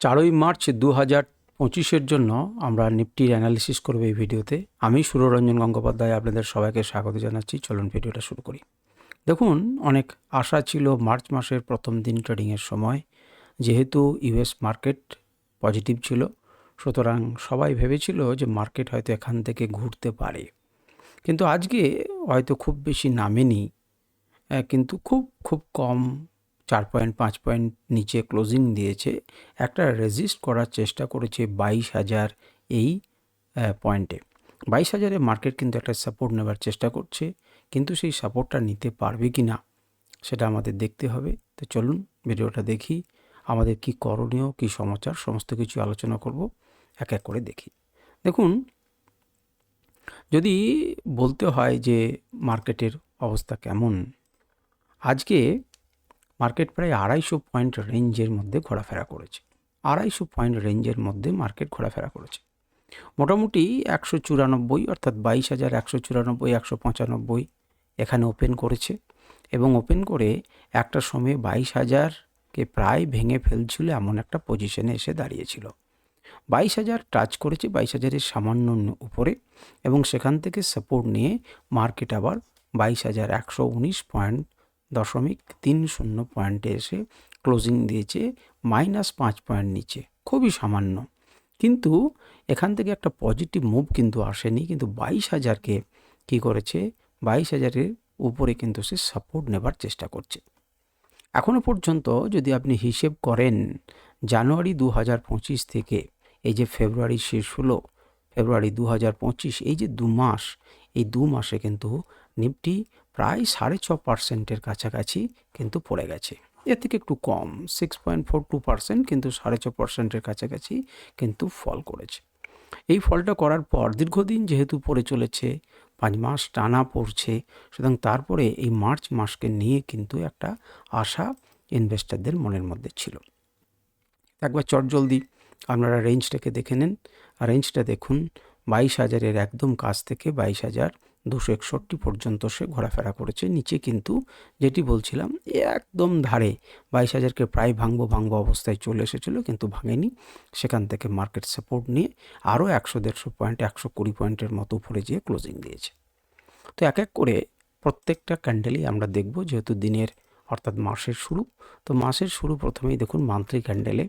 চারই মার্চ দু হাজার পঁচিশের জন্য আমরা নিফটির অ্যানালিসিস করব এই ভিডিওতে। আমি সুররঞ্জন গঙ্গোপাধ্যায়, আপনাদের সবাইকে স্বাগত জানাচ্ছি। চলুন ভিডিওটা শুরু করি। দেখুন, অনেক আশা ছিল মার্চ মাসের প্রথম দিন ট্রেডিংয়ের সময়। যেহেতু ইউএস মার্কেট পজিটিভ ছিল, সুতরাং সবাই ভেবেছিল যে মার্কেট হয়তো এখান থেকে ঘুরতে পারে। কিন্তু আজকে হয়তো খুব বেশি নামেনি কিন্তু খুব খুব কম চার পয়েন্ট, পাঁচ পয়েন্ট নিচে ক্লোজিং দিয়েছে। একটা রেজিস্ট করার চেষ্টা করেছে বাইশ হাজার এই পয়েন্টে বাইশ হাজারে মার্কেট কিন্তু একটা সাপোর্ট নেবার চেষ্টা করছে, কিন্তু সেই সাপোর্টটা নিতে পারবে কি না সেটা আমাদের দেখতে হবে। তো চলুন ভিডিওটা দেখি, আমাদের কি করণীয়, কি সমাচার, সমস্ত কিছু আলোচনা করব, এক এক করে দেখি। দেখুন, যদি বলতে হয় যে মার্কেটের অবস্থা কেমন, আজকে মার্কেট প্রায় আড়াইশো পয়েন্ট রেঞ্জের মধ্যে ঘোরাফেরা করেছে। আড়াইশো পয়েন্ট রেঞ্জের মধ্যে মার্কেট ঘোরাফেরা করেছে। মোটামুটি একশো চুরানব্বই অর্থাৎ বাইশ হাজার একশো চুরানব্বই, একশো পঁচানব্বই এখানে ওপেন করেছে এবং ওপেন করে একটা সময়ে বাইশ হাজারকে প্রায় ভেঙে ফেলছিল এমন একটা পজিশনে এসে দাঁড়িয়েছিল। বাইশ হাজার টাচ করেছে, বাইশ হাজারের সামান্য উপরে এবং সেখান থেকে সাপোর্ট নিয়ে মার্কেট আবার বাইশ হাজার একশো উনিশ পয়েন্ট দশমিক তিন শূন্য পয়েন্টে এসে ক্লোজিং দিয়েছে মাইনাস পাঁচ পয়েন্ট নিচে। খুবই সামান্য। কিন্তু এখান থেকে একটা পজিটিভ মুভ কিন্তু আসেনি, কিন্তু বাইশ হাজারকে কী করেছে? বাইশ হাজারের উপরে কিন্তু সে সাপোর্ট নেবার চেষ্টা করছে। এখনও পর্যন্ত যদি আপনি হিসেব করেন, জানুয়ারি দু হাজার পঁচিশ থেকে এই যে ফেব্রুয়ারি শেষ হলো, ফেব্রুয়ারি দু হাজার পঁচিশ, এই যে দু মাস, এই দু মাসে কিন্তু নিফটি প্রায় সাড়ে ছ পার্সেন্টের কাছাকাছি কিন্তু পড়ে গেছে। এর থেকে একটু কম six point four two percent কিন্তু সাড়ে ছ পার্সেন্টের কাছাকাছি কিন্তু ফল করেছে। এই ফলটা করার পর দীর্ঘদিন যেহেতু পড়ে চলেছে, পাঁচ মাস টানা পড়ছে, সুতরাং তারপরে এই মার্চ মাসকে নিয়ে কিন্তু একটা আশা ইনভেস্টারদের মনের মধ্যে ছিল। একবার চটজলদি আপনারা রেঞ্জটাকে দেখে নেন। রেঞ্জটা দেখুন, বাইশ হাজারের একদম কাছ থেকে বাইশ হাজার দুশো একষট্টি পর্যন্ত সে ঘোরাফেরা করেছে। নিচে কিন্তু যেটি বলছিলাম, একদম ধারে বাইশ হাজারকে প্রায় ভাঙবো ভাঙবো অবস্থায় চলে এসেছিল, কিন্তু ভাঙেনি। সেখান থেকে মার্কেট সাপোর্ট নিয়ে আরও একশো দেড়শো পয়েন্ট, একশো কুড়ি পয়েন্টের মতো উপরে যেয়ে ক্লোজিং দিয়েছে। তো এক এক করে প্রত্যেকটা ক্যান্ডেলই আমরা দেখব, যেহেতু দিনের অর্থাৎ মাসের শুরু। তো মাসের শুরু প্রথমেই দেখুন মান্থলি ক্যান্ডেলে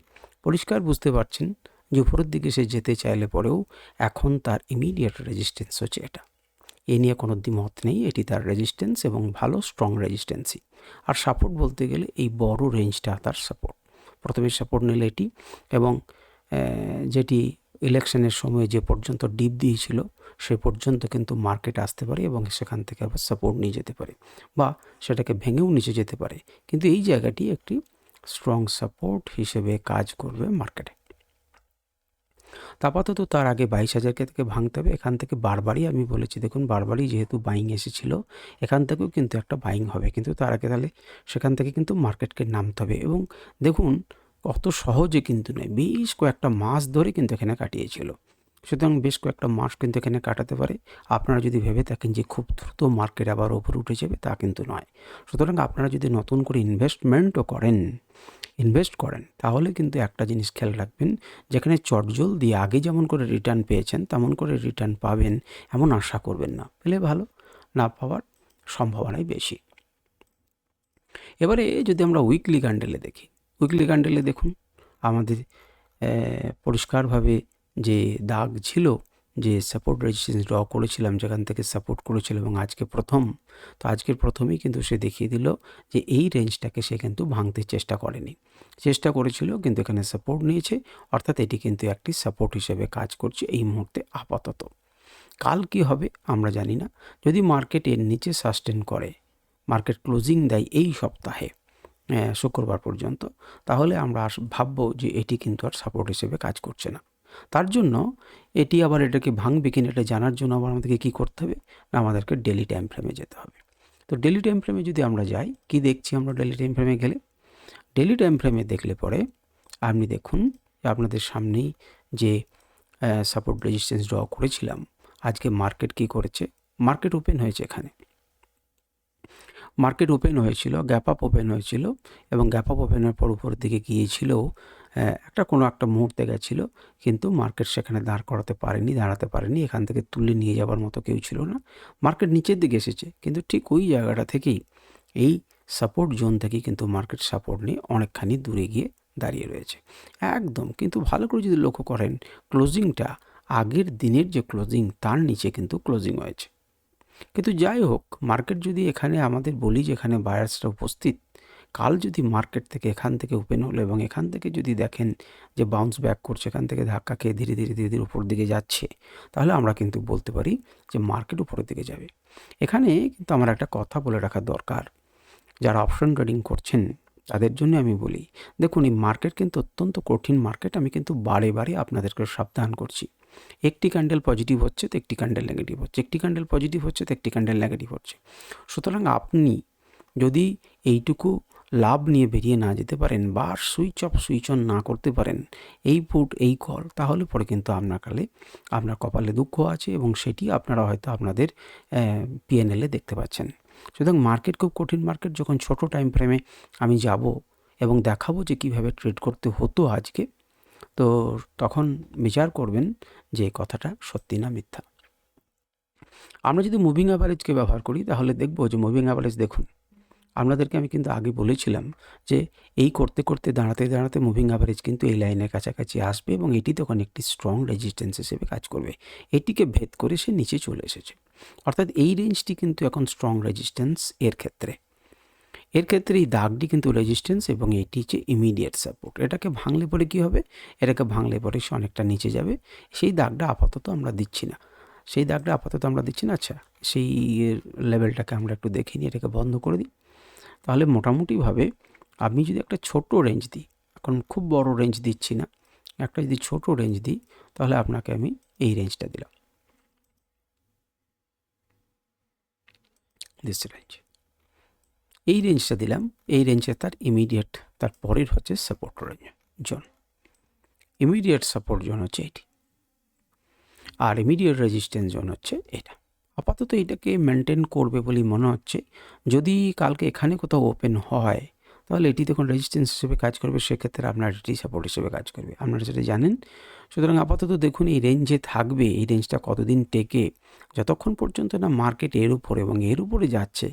পরিষ্কার বুঝতে পারছেন যে উপরের দিকে সে যেতে চাইলে পরেও এখন তার ইমিডিয়েট রেজিস্ট্যান্স হচ্ছে এটা। এ নিয়ে কোনো দ্বিমত নেই, এটি তার রেজিস্ট্যান্স এবং ভালো স্ট্রং রেজিস্ট্যান্সই আর সাপোর্ট বলতে গেলে এই বড় রেঞ্জটা তার সাপোর্ট প্রথমে সাপোর্ট নিলে এটি এবং যেটি ইলেকশনের সময় যে পর্যন্ত ডিপ দিয়েছিল, সে পর্যন্ত কিন্তু মার্কেট আসতে পারে এবং সেখান থেকে আবার সাপোর্ট নিয়ে যেতে পারে বা সেটাকে ভেঙেও নিচে যেতে পারে। কিন্তু এই জায়গাটি একটি স্ট্রং সাপোর্ট হিসেবে কাজ করবে মার্কেটে আপাতত তার আগে বাইশ হাজারকে থেকে ভাঙতে হবে। এখান থেকে বারবারই আমি বলেছি, দেখুন বারবারই যেহেতু বাইং এসেছিল, এখান থেকেও কিন্তু একটা বাইং হবে। কিন্তু তার আগে তাহলে সেখান থেকে কিন্তু মার্কেটকে নামতে হবে এবং দেখুন অত সহজে কিন্তু নয়, বেশ কয়েকটা মাস ধরে কিন্তু এখানে কাটিয়েছিল। সুতরাং বেশ কয়েকটা মাস কিন্তু এখানে কাটাতে পারে। আপনারা যদি ভেবে থাকেন যে খুব দ্রুত মার্কেট আবার ওপরে উঠে যাবে, তা কিন্তু নয়। সুতরাং আপনারা যদি নতুন করে ইনভেস্টমেন্টও করেন ইনভেস্ট করেন, তাহলে কিন্তু একটা জিনিস খেয়াল রাখবেন, যেখানে চটজল দিয়ে আগে যেমন করে রিটার্ন পেয়েছেন, তেমন করে রিটার্ন পাবেন, এমন আশা করবেন না। পেলে ভালো, না পাওয়ার সম্ভাবনাই বেশি। এবারে যদি আমরা উইকলি ক্যান্ডেলে দেখি উইকলি ক্যান্ডেলে দেখুন, আমাদের পরিষ্কারভাবে যে দাগ ছিল যে সাপোর্ট রেজিস্ট্যান্স ড্র করেছিলাম, যেখান থেকে সাপোর্ট করেছিল এবং আজকে প্রথম, তো আজকের প্রথমেই কিন্তু সে দেখিয়ে দিল যে এই রেঞ্জটাকে সে কিন্তু ভাঙতে চেষ্টা করেনি। চেষ্টা করেছিল, কিন্তু এখানে সাপোর্ট নিয়েছে, অর্থাৎ এটি কিন্তু একটি সাপোর্ট হিসেবে কাজ করছে এই মুহূর্তে আপাতত। কাল কি হবে আমরা জানি না। যদি মার্কেট এর নিচে সাস্টেন করে মার্কেট ক্লোজিং দেয় এই সপ্তাহে শুক্রবার পর্যন্ত, তাহলে আমরা ভাববো যে এটি কিন্তু আর সাপোর্ট হিসেবে কাজ করছে না। তার জন্য এটি আবার এটাকে ভাঙবে কিনা এটা জানার জন্য আবার আমাদেরকে কী করতে হবে? না আমাদেরকে ডেলি টাইম ফ্রেমে যেতে হবে। তো ডেলি টাইম ফ্রেমে যদি আমরা যাই, কি দেখছি আমরা ডেলি টাইম ফ্রেমে গেলে? ডেলি টাইম ফ্রেমে দেখলে পরে আপনি দেখুন, আপনাদের সামনেই যে সাপোর্ট রেজিস্ট্যান্স ড্র করেছিলাম, আজকে মার্কেট কি করেছে? মার্কেট ওপেন হয়েছে এখানে। মার্কেট ওপেন হয়েছিল গ্যাপ আপ ওপেন হয়েছিল এবং গ্যাপ আপ ওপেনের পর উপর দিকে গিয়েছিল একটা কোনো একটা মুহূর্তে গেছিল, কিন্তু মার্কেট সেখানে দাঁড় করাতে পারেনি, দাঁড়াতে পারেনি, এখান থেকে তুলে নিয়ে যাবার মতো কেউ ছিল না। মার্কেট নিচের দিকে এসেছে, কিন্তু ঠিক ওই জায়গাটা থেকেই এই সাপোর্ট জোন থেকেই কিন্তু মার্কেট সাপোর্ট নিয়ে অনেকখানি দূরে গিয়ে দাঁড়িয়ে রয়েছে। একদম, কিন্তু ভালো করে যদি লক্ষ্য করেন ক্লোজিংটা আগের দিনের যে ক্লোজিং তার নিচে কিন্তু ক্লোজিং হয়েছে। কিন্তু যাই হোক মার্কেট যদি এখানে আমাদের বলি যে এখানে বায়ার্সরা উপস্থিত কাল যদি মার্কেট থেকে এখান থেকে ওপেন হলো এবং এখান থেকে যদি দেখেন যে বাউন্স ব্যাক করছে, এখান থেকে ধাক্কা খেয়ে ধীরে ধীরে ধীরে ধীরে উপর দিকে যাচ্ছে, তাহলে আমরা কিন্তু বলতে পারি যে মার্কেট উপরের দিকে যাবে। এখানে কিন্তু আমার একটা কথা বলে রাখা দরকার। যারা অপশন ট্রেডিং করছেন, তাদের জন্য আমি বলি, দেখুন, এই মার্কেট কিন্তু অত্যন্ত কঠিন মার্কেট আমি কিন্তু বারে বারে আপনাদেরকে সাবধান করছি। একটি ক্যান্ডেল পজিটিভ হচ্ছে, তো একটি ক্যান্ডেল নেগেটিভ হচ্ছে। একটি ক্যান্ডেল পজিটিভ হচ্ছে, তো একটি ক্যান্ডেল নেগেটিভ হচ্ছে। সুতরাং আপনি যদি এইটুকু লাভ নিয়ে বেরিয়ে না যেতে পারেন বা সুইচ অফ, সুইচ অন না করতে পারেন, এই পুট, এই কল, তাহলে পরে কিন্তু আপনার কালে আপনার কপালে দুঃখ আছে এবং সেটি আপনারা হয়তো আপনাদের পিএনএলে দেখতে পাচ্ছেন। সুতরাং মার্কেট খুব কঠিন মার্কেট, যখন ছোট টাইম ফ্রেমে আমি যাব এবং দেখাবো যে কীভাবে ট্রেড করতে হতো আজকে, তো তখন বিচার করবেন যে কথাটা সত্যি না মিথ্যা। আমরা যদি মুভিং অ্যাভারেজকে ব্যবহার করি, তাহলে দেখব যে মুভিং অ্যাভারেজ দেখুন আপনাদেরকে আমি কিন্তু আগে বলেছিলাম যে এই করতে করতে, দাঁড়াতে দাঁড়াতে মুভিং অ্যাভারেজ কিন্তু এই লাইনের কাছাকাছি আসবে এবং এটি তখন একটি স্ট্রং রেজিস্ট্যান্স হিসেবে কাজ করবে। এটিকে ভেদ করে সে নিচে চলে এসেছে। অর্থাৎ এই রেঞ্জটি কিন্তু এখন স্ট্রং রেজিস্ট্যান্স এর ক্ষেত্রে। এর ক্ষেত্রে এই দাগটি কিন্তু রেজিস্ট্যান্স এবং এটি হচ্ছে ইমিডিয়েট সাপোর্ট এটাকে ভাঙলে পরে কী হবে? এটাকে ভাঙলে পরে সে অনেকটা নিচে যাবে। সেই দাগটা আপাতত আমরা দিচ্ছি না। সেই দাগটা আপাতত আমরা দিচ্ছি না? আচ্ছা সেই লেভেলটাকে আমরা একটু দেখে নিই, এটাকে বন্ধ করে দিই। তাহলে মোটামুটিভাবে আমি যদি একটা ছোট রেঞ্জ দিই, এখন খুব বড় রেঞ্জ দিচ্ছি না, একটা যদি ছোট রেঞ্জ দিই, তাহলে আপনাকে আমি এই রেঞ্জটা দিলাম। দিস রেঞ্জ এই রেঞ্জটা দিলাম, এই রেঞ্জে তার ইমিডিয়েট তার পরের হচ্ছে support range zone immediate support zone হচ্ছে এটি, আর ইমিডিয়েট রেজিস্ট্যান্স জোন হচ্ছে এটা। আপাতত এটাকে মেনটেন করবে বলেই মনে হচ্ছে। যদি কালকে এখানে কোথাও ওপেন হয়, তাহলে এটি তখন রেজিস্ট্যান্স হিসেবে কাজ করবে, সেক্ষেত্রে আপনার এটি সাপোর্ট হিসেবে কাজ করবে। আপনারা সেটা জানেন, সুতরাং আপাতত দেখুন এই রেঞ্জে থাকবে, এই রেঞ্জটা কতদিন টেকে, যতক্ষণ পর্যন্ত না মার্কেট এর উপরে এবং এর উপরে যাচ্ছে,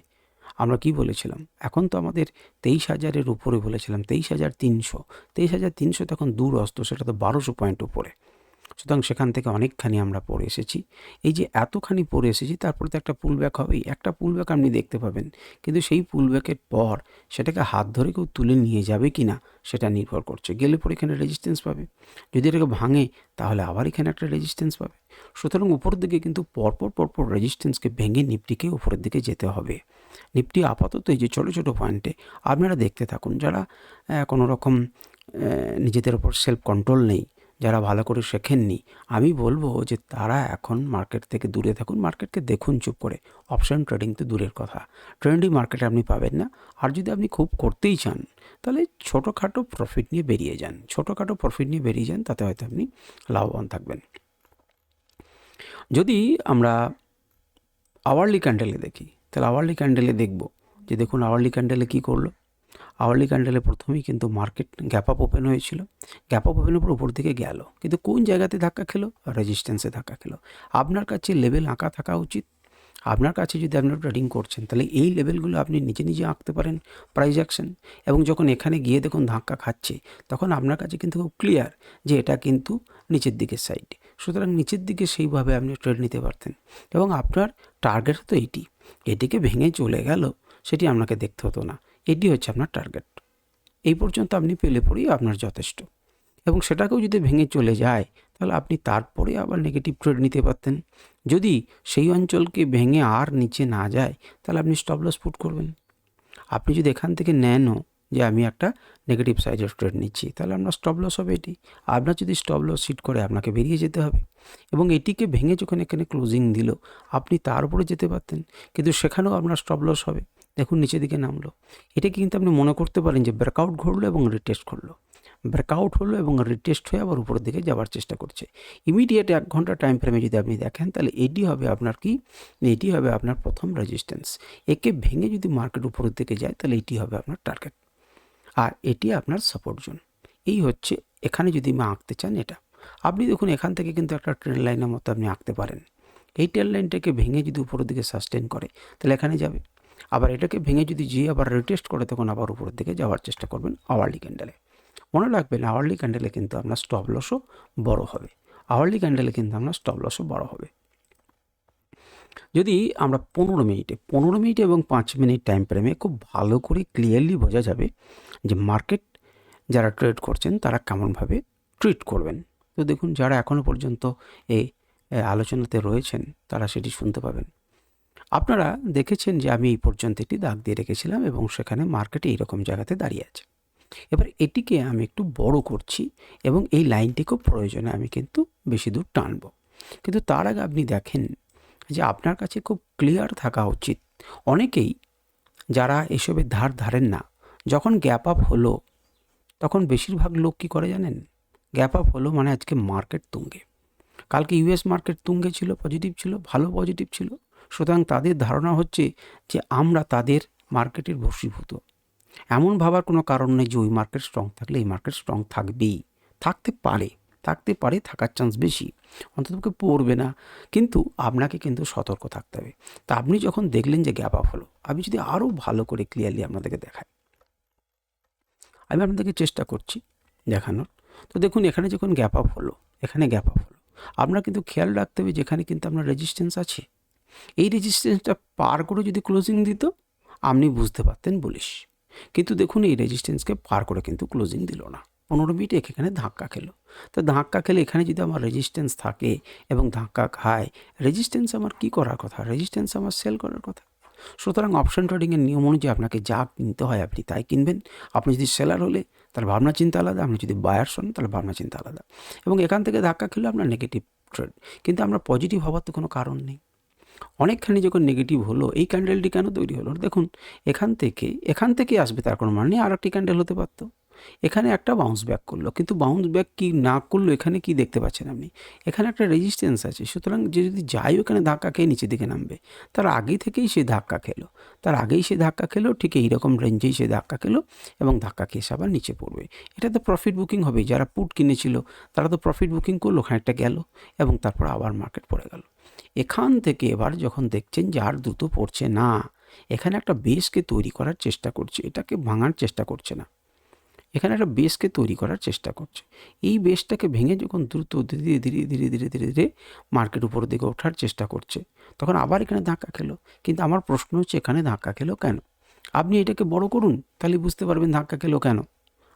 আমরা কি বলেছিলাম? এখন তো আমাদের তেইশ হাজারের উপরে বলেছিলাম, তেইশ হাজার তিনশো। তেইশ হাজার তিনশো তখন দূর অস্ত সেটা তো বারোশো পয়েন্ট উপরে। সুতরাং সেখান থেকে অনেকখানি আমরা পড়ে এসেছি। এই যে এতখানি পড়ে এসেছি, তারপরে তো একটা পুল ব্যাক হবেই। একটা পুল ব্যাক আপনি দেখতে পাবেন। কিন্তু সেই পুল ব্যাকের পর সেটাকে হাত ধরে কেউ তুলে নিয়ে যাবে কি না, সেটা নির্ভর করছে। গেলে পরে এখানে রেজিস্ট্যান্স পাবে। যদি এটাকে ভাঙে, তাহলে আবার এখানে একটা রেজিস্ট্যান্স পাবে। সুতরাং উপরের দিকে কিন্তু পরপর পরপর রেজিস্ট্যান্সকে ভেঙে নিফটিকে উপরের দিকে যেতে হবে। নিফটি আপাতত এই যে ছোটো ছোটো পয়েন্টে আপনারা দেখতে থাকুন। যারা কোনো রকম নিজেদের ওপর সেলফ কন্ট্রোল নেই যারা ভালো করে শেখেননি, আমি বলব যে তারা এখন মার্কেট থেকে দূরে থাকুন মার্কেটকে দেখুন চুপ করে। অপশান ট্রেডিং তো দূরের কথা। ট্রেন্ডি মার্কেটে আপনি পাবেন না। আর যদি আপনি খুব করতেই চান, তাহলে ছোটোখাটো প্রফিট নিয়ে বেরিয়ে যান। ছোটোখাটো প্রফিট নিয়ে বেরিয়ে যান, তাতে হয়তো আপনি লাভবান থাকবেন। যদি আমরা আওয়ারলি ক্যান্ডেলে দেখি, তাহলে আওয়ারলি ক্যান্ডেলে দেখব যে দেখুন আওয়ারলি ক্যান্ডেলে কী করল? আওয়ারলি ক্যান্ডেলে প্রথমেই কিন্তু মার্কেট গ্যাপ আপ ওপেন হয়েছিল। গ্যাপ আপ ওপেনের উপর উপর দিকে গেল। কিন্তু কোন জায়গাতে ধাক্কা খেলো? রেজিস্ট্যান্সে ধাক্কা খেলো। আপনার কাছে লেভেল আঁকা থাকা উচিত। আপনার কাছে যদি আপনি ট্রেডিং করছেন, তাহলে এই লেভেলগুলো আপনি নিজে নিজে আঁকতে পারেন প্রাইজ অ্যাকশন এবং যখন এখানে গিয়ে দেখুন ধাক্কা খাচ্ছে, তখন আপনার কাছে কিন্তু খুব ক্লিয়ার যে এটা কিন্তু নিচের দিকের সাইড সুতরাং নিচের দিকে সেইভাবে আপনি ট্রেড নিতে পারতেন। এবং আপনার টার্গেট তো এইটি এটিকে ভেঙে চলে গেল, সেটি আপনাকে দেখতে হতো না। এটি হচ্ছে আপনার টার্গেট এই পর্যন্ত আপনি পেলে পরেই আপনার যথেষ্ট। এবং সেটাকেও যদি ভেঙে চলে যায়, তাহলে আপনি তারপরে আবার নেগেটিভ ট্রেড নিতে পারতেন। যদি সেই অঞ্চলকে ভেঙে আর নিচে না যায়, তাহলে আপনি স্টপ লস পুট করবেন। আপনি যদি এখান থেকে নেনও যে আমি একটা নেগেটিভ সাইজের ট্রেড নিচ্ছি, তাহলে আপনার স্টপ লস হবে এটি। আপনার যদি স্টপ লস সিট করে, আপনাকে বেরিয়ে যেতে হবে। এবং এটিকে ভেঙে যখন এখানে ক্লোজিং দিল, আপনি তার উপরে যেতে পারতেন। কিন্তু সেখানেও আপনার স্টপ লস হবে। দেখুন, নিচের দিকে নামলো। এটাকে কিন্তু আপনি মনে করতে পারেন যে ব্রেকআউট ঘটলো এবং রিটেস্ট করল ব্রেকআউট হলো এবং রিটেস্ট হয়ে আবার উপরের দিকে যাওয়ার চেষ্টা করছে। ইমিডিয়েট এক ঘণ্টা টাইম ফ্রেমে যদি আপনি দেখেন, তাহলে এটি হবে আপনার কি? এটি হবে আপনার প্রথম রেজিস্ট্যান্স একে ভেঙে যদি মার্কেট উপরের দিকে যায়, তাহলে এটি হবে আপনার টার্গেট আর এটি আপনার সাপোর্ট জোন এই হচ্ছে, এখানে যদি আমি আঁকতে চান এটা। আপনি দেখুন, এখান থেকে কিন্তু একটা ট্রেন লাইনের মতো আপনি আঁকতে পারেন। এই ট্রেন লাইনটাকে ভেঙে যদি উপরের দিকে সাস্টেন করে, তাহলে এখানে যাবে। আবার এটাকে ভেঙে যদি যেয়ে আবার রিটেস্ট করে, তখন আবার উপরের দিকে যাওয়ার চেষ্টা করবেন আওয়ারলি ক্যান্ডেলে মনে রাখবেন আওয়ারলি ক্যান্ডেলে কিন্তু আপনার স্টপ লসও বড় হবে। আওয়ারলি ক্যান্ডেলে কিন্তু আপনার স্টপ লসও বড় হবে। যদি আমরা পনেরো মিনিটে পনেরো মিনিট এবং পাঁচ মিনিট টাইম ফ্রেমে খুব ভালো করে ক্লিয়ারলি বোঝা যাবে যে মার্কেট যারা ট্রেড করছেন, তারা কেমনভাবে ট্রিট করবেন। তো দেখুন, যারা এখনও পর্যন্ত এই আলোচনাতে রয়েছেন, তারা সেটি শুনতে পাবেন। আপনারা দেখেছেন যে আমি এই পর্যন্ত একটি দাগ দিয়ে রেখেছিলাম এবং সেখানে মার্কেটে এইরকম জায়গাতে দাঁড়িয়ে আছে। এবার এটিকে আমি একটু বড় করছি এবং এই লাইনটিকেও প্রয়োজনে আমি কিন্তু বেশি দূর টানবো। কিন্তু তার আগে আপনি দেখেন যে আপনার কাছে খুব ক্লিয়ার থাকা উচিত। অনেকেই যারা এসবের ধার ধারেন না, যখন গ্যাপ আপ হলো, তখন বেশিরভাগ লোক কী করে জানেন? গ্যাপ আপ হলো মানে আজকে মার্কেট তুঙ্গে। কালকে ইউএস মার্কেট তুঙ্গে ছিল পজিটিভ ছিল, ভালো পজিটিভ ছিল। সুতরাং তাদের ধারণা হচ্ছে যে আমরা তাদের মার্কেটের বশীভূত এমন ভাবার কোনো কারণ নেই যে ওই মার্কেট স্ট্রং থাকলে এই মার্কেট স্ট্রং থাকবেই। থাকতে পারে থাকতে পারে, থাকার চান্স বেশি। অন্ততপক্ষে পড়বে না। কিন্তু আপনাকে কিন্তু সতর্ক থাকতে হবে। তা আপনি যখন দেখলেন যে গ্যাপ আপ হলো, আমি যদি আরও ভালো করে ক্লিয়ারলি আপনাদেরকে দেখাই। আমি আপনাদেরকে চেষ্টা করছি দেখানোর। তো দেখুন, এখানে যখন গ্যাপ আপ হলো, এখানে গ্যাপ আপ হলো, আপনার কিন্তু খেয়াল রাখতে হবে যেখানে কিন্তু আপনার রেজিস্ট্যান্স আছে। এই রেজিস্ট্যান্সটা পার করে যদি ক্লোজিং দিত, আপনি বুঝতে পারতেন বলিস কিন্তু দেখুন, এই রেজিস্ট্যান্সকে পার করে কিন্তু ক্লোজিং দিল না। পনেরো মিনিট এখানে ধাক্কা খেলো। তো ধাক্কা খেলে এখানে যদি আমার রেজিস্ট্যান্স থাকে এবং ধাক্কা খায় রেজিস্ট্যান্স আমার কি করার কথা? রেজিস্ট্যান্স আমার সেল করার কথা? সুতরাং অপশন ট্রেডিংয়ের নিয়ম অনুযায়ী আপনাকে যা কিনতে হয় আপনি তাই কিনবেন। আপনি যদি সেলার হলে, তাহলে ভাবনা চিন্তা আলাদা। আপনি যদি বায়ার হন, তাহলে ভাবনা চিন্তা আলাদা। এবং এখান থেকে ধাক্কা খেলে আপনার নেগেটিভ ট্রেড কিন্তু আমরা পজিটিভ হওয়ার তো কোনো কারণ নেই। অনেকখানি যখন নেগেটিভ হলো, এই ক্যান্ডেলটি কেন তৈরি হলো? দেখুন, এখান থেকে এখান থেকে আসবে তার কোনো মানে আর একটি ক্যান্ডেল হতে পারতো। এখানে একটা বাউন্স ব্যাক করল, কিন্তু বাউন্স ব্যাক কি না করল, এখানে কি দেখতে পাচ্ছেন আপনি? এখানে একটা রেজিস্ট্যান্স আছে, সুতরাং যে যদি যাই ওখানে ধাক্কা খেয়ে নিচের দিকে নামবে, তার আগে থেকেই সে ধাক্কা খেলো। তার আগেই সে ধাক্কা খেলো, ঠিক এইরকম রেঞ্জেই সে ধাক্কা খেলো এবং ধাক্কা খেয়ে আবার নিচে পড়বে। এটা তো প্রফিট বুকিং হবে, যারা পুট কিনেছিল, তারা তো প্রফিট বুকিং করল, খানিকটা গেল এবং তারপর আবার মার্কেট পড়ে গেল। এখান থেকে এবার যখন দেখছেন যে আর দ্রুত পড়ছে না, এখানে একটা বেসকে তৈরি করার চেষ্টা করছে, এটাকে ভাঙার চেষ্টা করছে না। এখানে একটা বেসকে তৈরি করার চেষ্টা করছে। এই বেসটাকে ভেঙে যখন দ্রুত ধীরে ধীরে ধীরে ধীরে ধীরে ধীরে মার্কেট উপরের দিকে ওঠার চেষ্টা করছে, তখন আবার এখানে ধাক্কা খেলো। কিন্তু আমার প্রশ্ন হচ্ছে, এখানে ধাক্কা খেলো কেন? আপনি এটাকে বড় করুন, তাহলে বুঝতে পারবেন ধাক্কা খেলো কেন?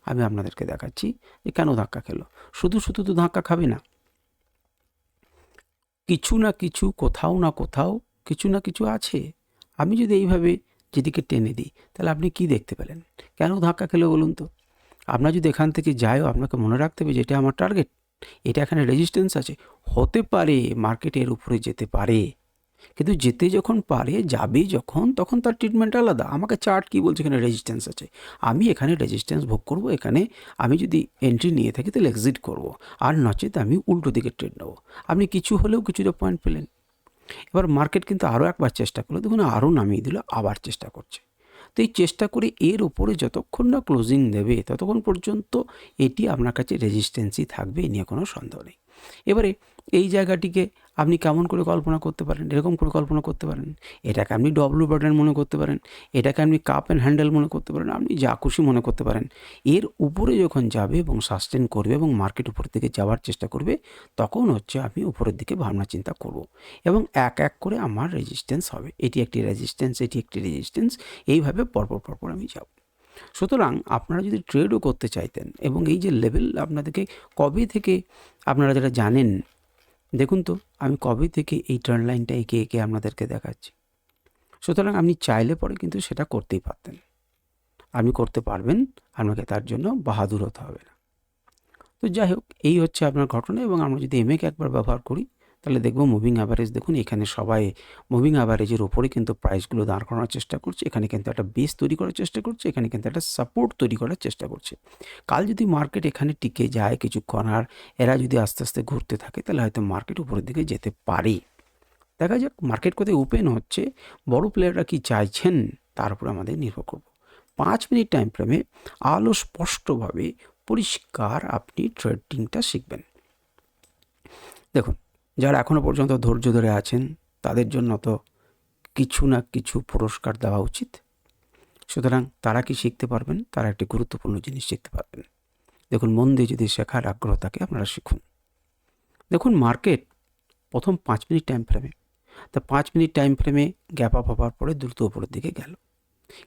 আমি আপনাদেরকে দেখাচ্ছি যে কেন ধাক্কা খেলো। শুধু শুধু তো ধাক্কা খাবে না। কিছু না কিছু, কোথাও না কোথাও কিছু না কিছু আছে। আমি যদি এইভাবে যেদিকে টেনে দিই, তাহলে আপনি কি দেখতে পেলেন? কেন ধাক্কা খেলো বলুন তো? আপনার যদি এখান থেকে যায়ও, আপনাকে মনে রাখতে হবে যে এটা আমার টার্গেট এটা এখানে রেজিস্ট্যান্স আছে। হতে পারে মার্কেটের উপরে যেতে পারে। কিন্তু যেতে যখন পারে, যাবে যখন, তখন তার ট্রিটমেন্ট আলাদা। আমাকে চার্ট কী বলছে? এখানে রেজিস্ট্যান্স আছে। আমি এখানে রেজিস্ট্যান্স ভোগ করব, এখানে আমি যদি এন্ট্রি নিয়ে থাকি, তাহলে এক্সিট করব। আর নচেত আমি উল্টো দিকে ট্রেড নেব। আপনি কিছু হলেও কিছুটা পয়েন্ট পেলেন। এবার মার্কেট কিন্তু আরও একবার চেষ্টা করল। দেখুন আরও নামিয়ে দিল, আবার চেষ্টা করছে। তো এই চেষ্টা করে এর উপরে যতক্ষণ না ক্লোজিং দেবে, ততক্ষণ পর্যন্ত এটি আপনার কাছে রেজিস্ট্যান্সই থাকবে, এ নিয়ে কোনো সন্দেহ নেই। এবারে এই জায়গাটিকে আপনি কেমন করে কল্পনা করতে পারেন? এরকম করে কল্পনা করতে পারেন। এটাকে আপনি ডব্লু বাটন মনে করতে পারেন। এটাকে আপনি কাপ অ্যান্ড হ্যান্ডেল মনে করতে পারেন। আপনি যা খুশি মনে করতে পারেন। এর উপরে যখন যাবে এবং সাস্টেন করবে এবং মার্কেট উপরের দিকে যাওয়ার চেষ্টা করবে, তখন হচ্ছে আমি উপরের দিকে ভাবনা চিন্তা করব। এবং এক এক করে আমার রেজিস্ট্যান্স হবে। এটি একটি রেজিস্ট্যান্স এটি একটি রেজিস্ট্যান্স এইভাবে পরপর পরপর আমি যাব। সুতরাং আপনারা যদি ট্রেডও করতে চাইতেন এবং এই যে লেভেল আপনাদেরকে কবে থেকে আপনারা যারা জানেন দেখুন তো, আমি কবে থেকে এই টার্ন লাইনটা এঁকে এঁকে আপনাদেরকে দেখাচ্ছি। সুতরাং আপনি চাইলে পরে কিন্তু সেটা করতেই পারতেন। আপনি করতে পারবেন, আপনাকে তার জন্য বাহাদুর হতে হবে না। তো যাই হোক, এই হচ্ছে আপনার ঘটনা এবং আমরা যদি এমএকে একবার ব্যবহার করি তাহলে দেখব মুভিং অ্যাভারেজ দেখুন, এখানে সবাই মুভিং অ্যাভারেজের ওপরে কিন্তু প্রাইসগুলো দাঁড় করানোর চেষ্টা করছে। এখানে কিন্তু একটা বেস তৈরি করার চেষ্টা করছে, এখানে কিন্তু একটা সাপোর্ট তৈরি করার চেষ্টা করছে। কাল যদি মার্কেট এখানে টিকে যায় কিছুক্ষণ আর এরা যদি আস্তে আস্তে ঘুরতে থাকে, তাহলে হয়তো মার্কেট উপরের দিকে যেতে পারে। দেখা যাক মার্কেট কোথায় ওপেন হচ্ছে, বড় প্লেয়াররা কি চাইছেন, তার উপরে আমাদের নির্ভর করব। পাঁচ মিনিট টাইম ফ্রেমে আলো স্পষ্টভাবে পরিষ্কার আপনি ট্রেডিংটা শিখবেন। দেখুন যারা এখনও পর্যন্ত ধৈর্য ধরে আছেন, তাদের জন্য তো কিছু না কিছু পুরস্কার দেওয়া উচিত। সুতরাং তারা কি শিখতে পারবেন? তারা একটি গুরুত্বপূর্ণ জিনিস শিখতে পারবেন। দেখুন, মন দিয়ে যদি শেখার আগ্রহ থাকে, আপনারা শিখুন। দেখুন, মার্কেট প্রথম পাঁচ মিনিট টাইম ফ্রেমে তা পাঁচ মিনিট টাইম ফ্রেমে গ্যাপ আপ হওয়ার পরে দ্রুত উপরের দিকে গেল।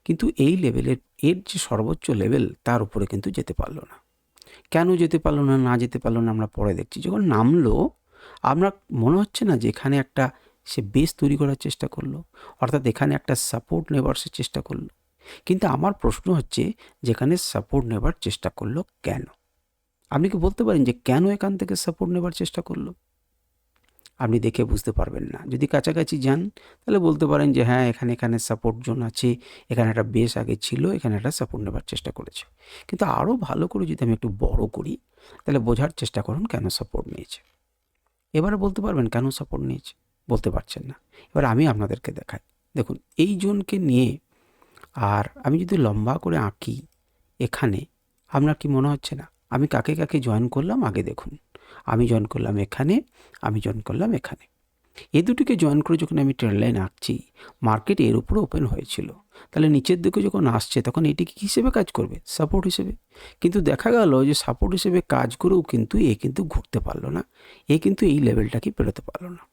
কিন্তু এই লেভেলের এর যে সর্বোচ্চ লেভেল তার উপরে কিন্তু যেতে পারল না। কেন যেতে পারল না না যেতে পারল না, আমরা পরে দেখছি। যখন নামলো আমরা মনে হচ্ছে না যে এখানে একটা সে বেস তৈরি করার চেষ্টা করল, অর্থাৎ এখানে একটা সাপোর্ট নেবার সে চেষ্টা করল। কিন্তু আমার প্রশ্ন হচ্ছে যেখানে সাপোর্ট নেবার চেষ্টা করল কেন? আপনি কি বলতে পারেন যে কেন এখান থেকে সাপোর্ট নেবার চেষ্টা করল? আপনি দেখে বুঝতে পারবেন না। যদি কাছাকাছি যান, তাহলে বলতে পারেন যে হ্যাঁ এখানে এখানে সাপোর্ট জোন আছে, এখানে একটা বেস আগে ছিল, এখানে একটা সাপোর্ট নেবার চেষ্টা করেছে। কিন্তু আরও ভালো করে যদি আমি একটু বড় করি, তাহলে বোঝার চেষ্টা করুন কেন সাপোর্ট নিয়েছে। এবারে বলতে পারবেন কেন সাপোর্ট নিয়েছে? বলতে পারছেন না। এবার আমি আপনাদেরকে দেখাই। দেখুন, এই জোনকে নিয়ে আর আমি যদি লম্বা করে আঁকি এখানে, আপনার কি মনে হচ্ছে না? আমি কাকে কাকে জয়েন করলাম? আগে দেখুন। আমি জয়েন করলাম এখানে, আমি জয়েন করলাম এখানে। এ দুটিকে জয়েন করে যখন আমি ট্রেন লাইন আঁকছি মার্কেট এর উপরে ওপেন হয়েছিল। তাহলে নিচের দিকে যখন আসছে, তখন এটি কী হিসেবে কাজ করবে? সাপোর্ট হিসেবে। কিন্তু দেখা গেল যে সাপোর্ট হিসেবে কাজ করেও কিন্তু এ কিন্তু ঘুরতে পারল না। এ কিন্তু এই লেভেলটাকে পেরোতে পারল না।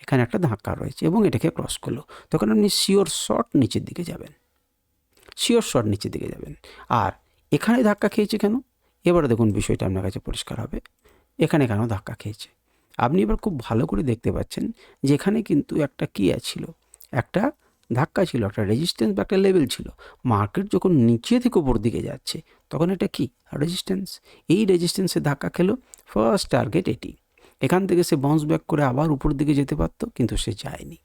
এখানে একটা ধাক্কা রয়েছে এবং এটাকে ক্রস করল। তখন আপনি শিওর শর্ট নিচের দিকে যাবেন। শিওর শর্ট নিচের দিকে যাবেন। আর এখানে ধাক্কা খেয়েছে কেন? এবারে দেখুন বিষয়টা আপনার কাছে পরিষ্কার হবে। এখানে কেন ধাক্কা খেয়েছে? আপনি এবার খুব ভালো করে দেখতে পাচ্ছেন যে এখানে কিন্তু একটা কী ছিল একটা ধাক্কা ছিল, একটা রেজিস্ট্যান্স বা একটা লেভেল ছিল। মার্কেট যখন নিচে থেকে উপর দিকে যাচ্ছে, তখন এটা কি? রেজিস্ট্যান্স এই রেজিস্ট্যান্সে ধাক্কা খেলো ফার্স্ট টার্গেট এটি। এখান থেকে সে বাউন্স ব্যাক করে আবার উপর দিকে যেতে পারতো, কিন্তু সে যায়নি।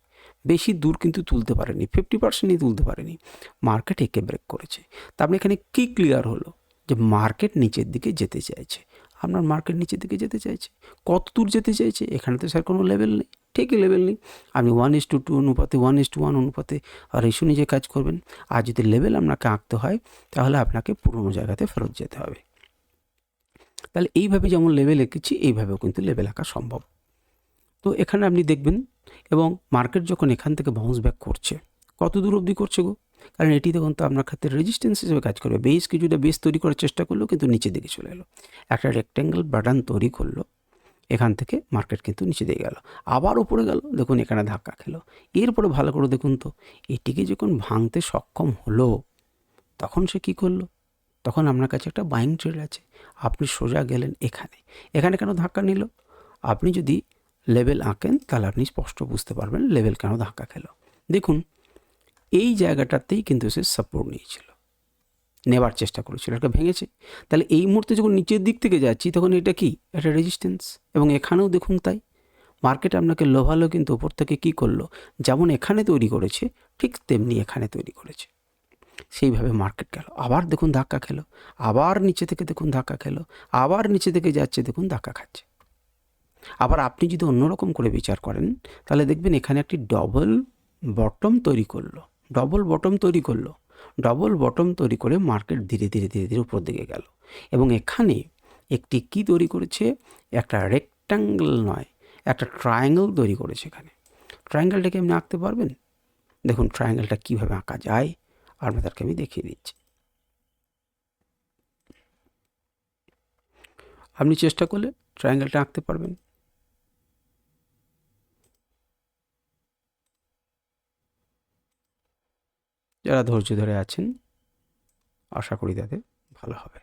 বেশি দূর কিন্তু তুলতে পারেনি ফিফটি পার্সেন্টই তুলতে পারেনি। মার্কেট একে ব্রেক করেছে। তারপরে এখানে কী ক্লিয়ার হলো? যে মার্কেট নিচের দিকে যেতে চাইছে। আপনার মার্কেট নিচের দিকে যেতে চাইছে। কত দূর যেতে চাইছে? এখানে তো স্যার কোনো লেভেল নেই। ঠিকই লেভেল নেই। আপনি ওয়ান ইস টু টু অনুপাতে ওয়ান ইস টু ওয়ান অনুপাতে আর রেশু নিজে কাজ করবেন, আর যদি লেভেল আপনাকে আঁকতে হয়, তাহলে আপনাকে পুরোনো জায়গাতে ফেরত যেতে হবে। তাহলে এইভাবে যেমন লেভেল এঁকেছি, এইভাবেও কিন্তু লেভেল আঁকা সম্ভব। তো এখানে আপনি দেখবেন, এবং মার্কেট যখন এখান থেকে বাউন্স ব্যাক করছে, কত দূর অবধি করছে গো? কারণ এটি তখন তো আপনার ক্ষেত্রে রেজিস্ট্যান্স হিসেবে কাজ করবে। বেশ কিছুটা বেস তৈরি করার চেষ্টা করল, কিন্তু নিচের দিকে চলে এলো। একটা রেক্ট্যাঙ্গেল বাটন তৈরি করল, এখান থেকে মার্কেট কিন্তু নিচে দিয়ে গেল। আবার উপরে গেল, দেখুন এখানে ধাক্কা খেলো। এরপরে ভালো করে দেখুন তো, এটিকে যখন ভাঙতে সক্ষম হলো, তখন সে কী করল? তখন আপনার কাছে একটা বাইং ট্রেড আছে। আপনি সোজা গেলেন এখানে। এখানে কেন ধাক্কা নিল? আপনি যদি লেভেল আঁকেন, তাহলে আপনি স্পষ্ট বুঝতে পারবেন লেভেল কেন ধাক্কা খেলো। দেখুন এই জায়গাটাতেই কিন্তু সে সাপোর্ট নিয়েছিল। নেবার চেষ্টা করেছিল এটা ভেঙেছে। তাহলে এই মুহূর্তে যখন নিচের দিক থেকে যাচ্ছি, তখন এটা কি? একটা রেজিস্ট্যান্স এবং এখানেও দেখুন তাই মার্কেট আপনাকে লোভালো কিন্তু ওপর থেকে কী করল? যেমন এখানে তৈরি করেছে, ঠিক তেমনি এখানে তৈরি করেছে। সেইভাবে মার্কেট গেল। আবার দেখুন ধাক্কা খেলো। আবার নিচে থেকে দেখুন ধাক্কা খেলো। আবার নিচে থেকে যাচ্ছে, দেখুন ধাক্কা খাচ্ছে। আবার আপনি যদি অন্যরকম করে বিচার করেন, তাহলে দেখবেন এখানে একটি ডবল বটম তৈরি করল। ডবল বটম তৈরি করল। ডবল বটম তৈরি করে মার্কেট ধীরে ধীরে ধীরে ধীরে উপর দিকে গেল। এবং এখানে একটি কি তৈরি করেছে? একটা রেক্ট্যাঙ্গেল নয়, একটা ট্রায়াঙ্গেল তৈরি করেছে এখানে। ট্রায়াঙ্গেলটাকে আপনি আঁকতে পারবেন? দেখুন ট্রায়াঙ্গেলটা কীভাবে আঁকা যায়, আপনাদেরকে আমি দেখিয়ে দিচ্ছি। আপনি চেষ্টা করলে ট্রায়াঙ্গেলটা আঁকতে পারবেন। যারা ধৈর্য ধরে আছেন, আশা করি তাদের ভালো হবে।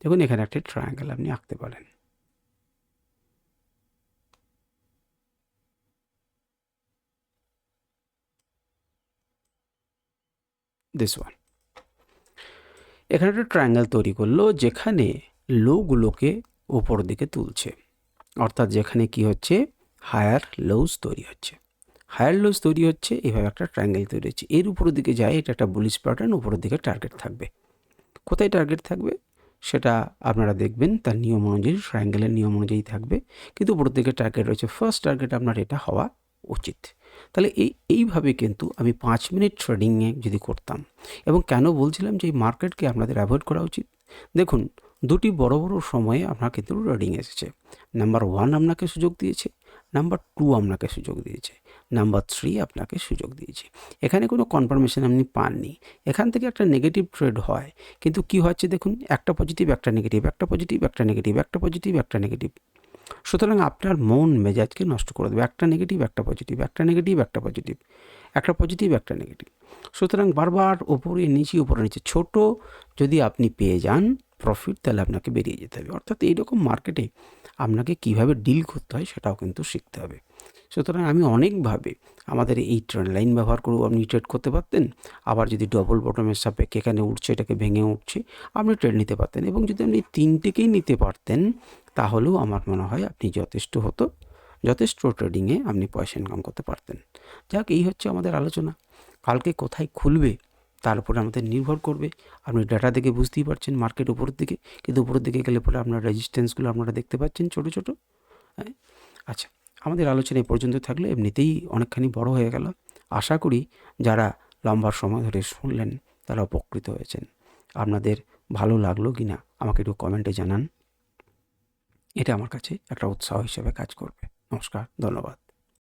দেখুন, এখানে একটা ট্রায়াঙ্গেল আপনি আঁকতে পারেন। দিস ওয়ান এখানে একটা ট্রায়াঙ্গেল তৈরি করল, যেখানে লোগুলোকে ওপর দিকে তুলছে। অর্থাৎ যেখানে কি হচ্ছে? হায়ার লোজ তৈরি হচ্ছে। হায়ার লোজ তৈরি হচ্ছে, এভাবে একটা ট্রায়াঙ্গেল তৈরি হচ্ছে। এর উপরের দিকে যায়, এটা একটা বুলিশ প্যাটার্ন উপরের দিকে টার্গেট থাকবে। কোথায় টার্গেট থাকবে? সেটা আপনারা দেখবেন, তার নিয়ম অনুযায়ী ট্রায়াঙ্গেলের নিয়ম অনুযায়ী থাকবে। কিন্তু উপরের দিকে টার্গেট রয়েছে ফার্স্ট টার্গেট আপনার এটা হওয়া উচিত। তাহলে এই, এইভাবে কিন্তু আমি পাঁচ মিনিট ট্রেডিংয়ে যদি করতাম, এবং কেন বলছিলাম যে এই মার্কেটকে আপনাদের অ্যাভয়েড করা উচিত? দেখুন, দুটি বড় বড় সময়ে আপনার কিন্তু রেডিং এসেছে। নাম্বার ওয়ান আপনাকে সুযোগ দিয়েছে নাম্বার টু আপনাকে সুযোগ দিয়েছে। নাম্বার থ্রি আপনাকে সুযোগ দিয়েছে। এখানে কোনো কনফার্মেশন আপনি পাননি। এখান থেকে একটা নেগেটিভ ট্রেড হয়। কিন্তু কি হচ্ছে দেখুন, একটা পজিটিভ একটা নেগেটিভ একটা পজিটিভ একটা নেগেটিভ একটা পজিটিভ একটা নেগেটিভ সুতরাং আপনার মন, মেজাজকে নষ্ট করে দেবে। একটা নেগেটিভ একটা পজিটিভ একটা নেগেটিভ একটা পজিটিভ একটা পজিটিভ একটা নেগেটিভ সুতরাং বারবার ওপরে নিচে ওপরে নিচে। ছোট যদি আপনি পেয়ে যান প্রফিট তাহলে আপনাকে বেরিয়ে যেতে হবে। অর্থাৎ এইরকম মার্কেটে আপনাকে কীভাবে ডিল করতে হয় সেটাও কিন্তু শিখতে হবে। সুতরাং আমি অনেকভাবে আমাদের এই ট্রেন লাইন ব্যবহার করেও আপনি ট্রেড করতে পারতেন, আবার যদি ডবল বটমের সাপেক্ষে এখানে উঠছে, এটাকে ভেঙে উঠছে, আপনি ট্রেড নিতে পারতেন এবং যদি আপনি তিনটেকেই নিতে পারতেন, তাহলেও আমার মনে হয় আপনি যথেষ্ট হতো, যথেষ্ট ট্রেডিংয়ে আপনি পয়সা ইনকাম করতে পারতেন। যাক, এই হচ্ছে আমাদের আলোচনা। কালকে কোথায় খুলবে, তার উপরে আমাদের নির্ভর করবে। আপনি ডাটা দেখে বুঝতেই পারছেন মার্কেট উপরের দিকে, কিন্তু উপরের দিকে গেলে পরে আপনার রেজিস্ট্যান্সগুলো আপনারা দেখতে পাচ্ছেন ছোটো ছোটো। হ্যাঁ? আচ্ছা আমাদের আলোচনা এই পর্যন্ত থাকলে। এমনিতেই অনেকখানি বড় হয়ে গেল। আশা করি যারা লম্বা সময় ধরে শুনলেন, তারা উপকৃত হয়েছেন। আপনাদের ভালো লাগল কি না আমাকে একটু কমেন্টে জানান। এটা আমার কাছে একটা উৎসাহ হিসেবে কাজ করবে। নমস্কার, ধন্যবাদ।